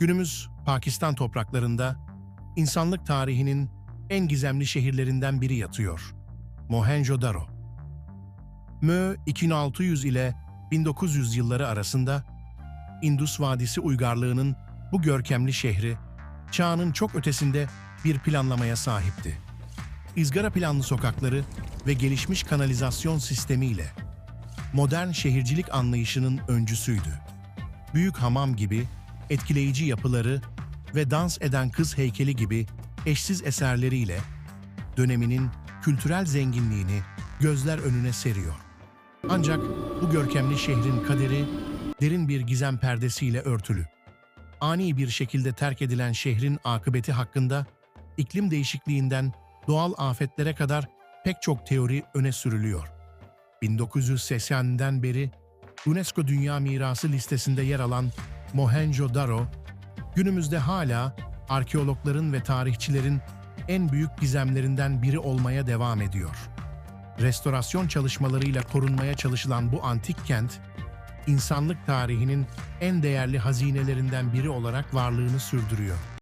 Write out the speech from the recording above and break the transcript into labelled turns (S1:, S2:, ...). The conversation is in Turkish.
S1: Günümüz Pakistan topraklarında insanlık tarihinin en gizemli şehirlerinden biri yatıyor. Mohenjo-Daro. Mö 2600 ile 1900 yılları arasında Indus Vadisi uygarlığının bu görkemli şehri çağının çok ötesinde bir planlamaya sahipti. İzgara planlı sokakları ve gelişmiş kanalizasyon sistemiyle modern şehircilik anlayışının öncüsüydü. Büyük hamam gibi etkileyici yapıları ve dans eden kız heykeli gibi eşsiz eserleriyle döneminin kültürel zenginliğini gözler önüne seriyor. Ancak bu görkemli şehrin kaderi derin bir gizem perdesiyle örtülü. Ani bir şekilde terk edilen şehrin akıbeti hakkında iklim değişikliğinden doğal afetlere kadar pek çok teori öne sürülüyor. 1980'den beri UNESCO Dünya Mirası listesinde yer alan Mohenjo-Daro, günümüzde hala arkeologların ve tarihçilerin en büyük gizemlerinden biri olmaya devam ediyor. Restorasyon çalışmalarıyla korunmaya çalışılan bu antik kent, insanlık tarihinin en değerli hazinelerinden biri olarak varlığını sürdürüyor.